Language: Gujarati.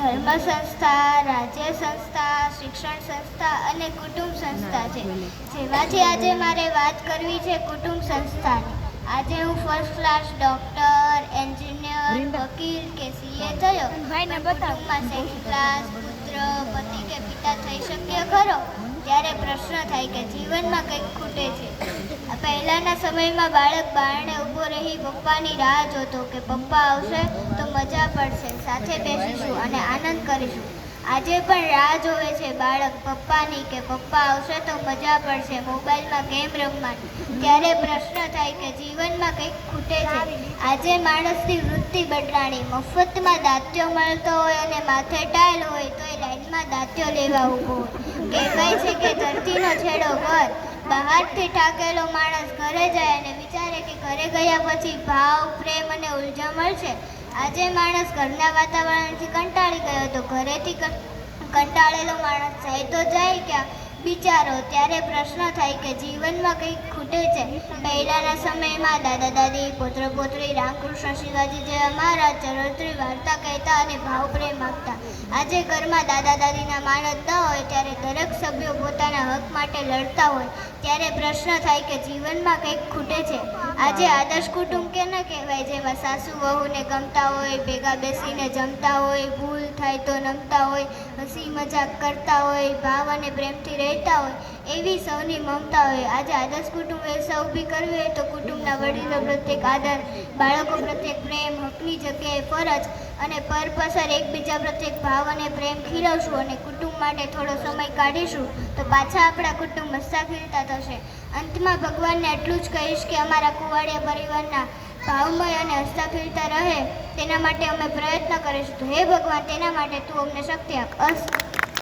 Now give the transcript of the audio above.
ધર્મ સંસ્થા રાજ્ય સંસ્થા શિક્ષણ સંસ્થા અને કુટુંબ સંસ્થા છે જેમાંથી આજે મારે વાત કરવી છે કુટુંબ સંસ્થાની આજે હું ફર્સ્ટ ક્લાસ ડૉક્ટર એન્જિનિયર વકીલ કે સીએ થયો ભાઈને પણ બતાવો. કુટુંબમાં સેકન્ડ ક્લાસ પુત્ર પતિ કે પિતા થઈ શક્ય ખરો? ત્યારે પ્રશ્ન થાય કે જીવનમાં કંઈક ખૂટે છે. પહેલાંના સમયમાં બાળક બારણે ઊભો રહી પપ્પાની રાહ જોતો કે પપ્પા આવશે તો મજા પડશે, સાથે બેસીશું અને આનંદ કરીશું. આજે પણ રાહ જોવે છે બાળક પપ્પાની કે પપ્પા આવશે તો મજા પડશે, મોબાઈલમાં ગેમ રમવાની. ત્યારે પ્રશ્ન થાય કે જીવનમાં કંઈક ખૂટે છે. આજે માણસની વૃત્તિ બદલાણી. મફતમાં દાંત્યો મળતો હોય અને માથે ટાયલ હોય, તો એ લાઈનમાં દાંત્યો લેવા ઊભો હોય. કહેવાય છે કે ધરતીનો છેડો ઘર. બહારથી ઠાકેલો માણસ ઘરે જાય અને વિચારે કે ઘરે ગયા પછી ભાવ, પ્રેમ અને ઊર્જા મળશે. આજે માણસ ઘરના વાતાવરણથી કંટાળી ગયો તો ઘરેથી કંટાળેલો માણસ જાય તો જાય ક્યાં? બિચારો, ત્યારે પ્રશ્ન થાય કે જીવનમાં કંઈક ખૂટે છે. પહેલાંના સમયમાં દાદા દાદી, પુત્ર પુત્રી, રામકૃષ્ણ શિવાજી જેવા મહારાજ ચરોતરી વાર્તા કહેતા અને ભાવ, પ્રેમ આપતા. આજે ઘરમાં દાદા દાદીના માણસ ન હોય, ત્યારે દરેક સભ્યો પોતાના હક માટે લડતા હોય. ત્યારે પ્રશ્ન થાય કે જીવનમાં કંઈક ખૂટે છે. આજે આદર્શ કુટુંબ કે ન કહેવાય? જેમાં સાસુ વહુને ગમતા હોય, ભેગા બેસીને જમતા હોય, ભૂલ થાય તો નમતા હોય, હસી મજાક કરતા હોય, ભાવ અને પ્રેમથી રહેતા હોય, એવી સૌની મમતા હોય. આજે આદર્શ કુટુંબ વ્યવસ્થા ઊભી કરવી હોય તો કુટુંબના વડીલો પ્રત્યેક આદર, બાળકો પ્રત્યેક પ્રેમ, હકની જગ્યાએ ફરજ અને પરપસર એકબીજા પ્રત્યેક ભાવ અને પ્રેમ ખીલવશું અને કુટુંબ માટે થોડો સમય કાઢીશું, તો પાછા આપણા કુટુંબ હસતા ખીલતા થશે. અંતમાં ભગવાનને એટલું જ કહીશ કે અમારા કુવાડિયા પરિવારના ભાવમય અને હસતા ખીલતા રહે, તેના માટે અમે પ્રયત્ન કરીશું. હે ભગવાન, તેના માટે તું અમને શક્તિ આપ. અસ્તુ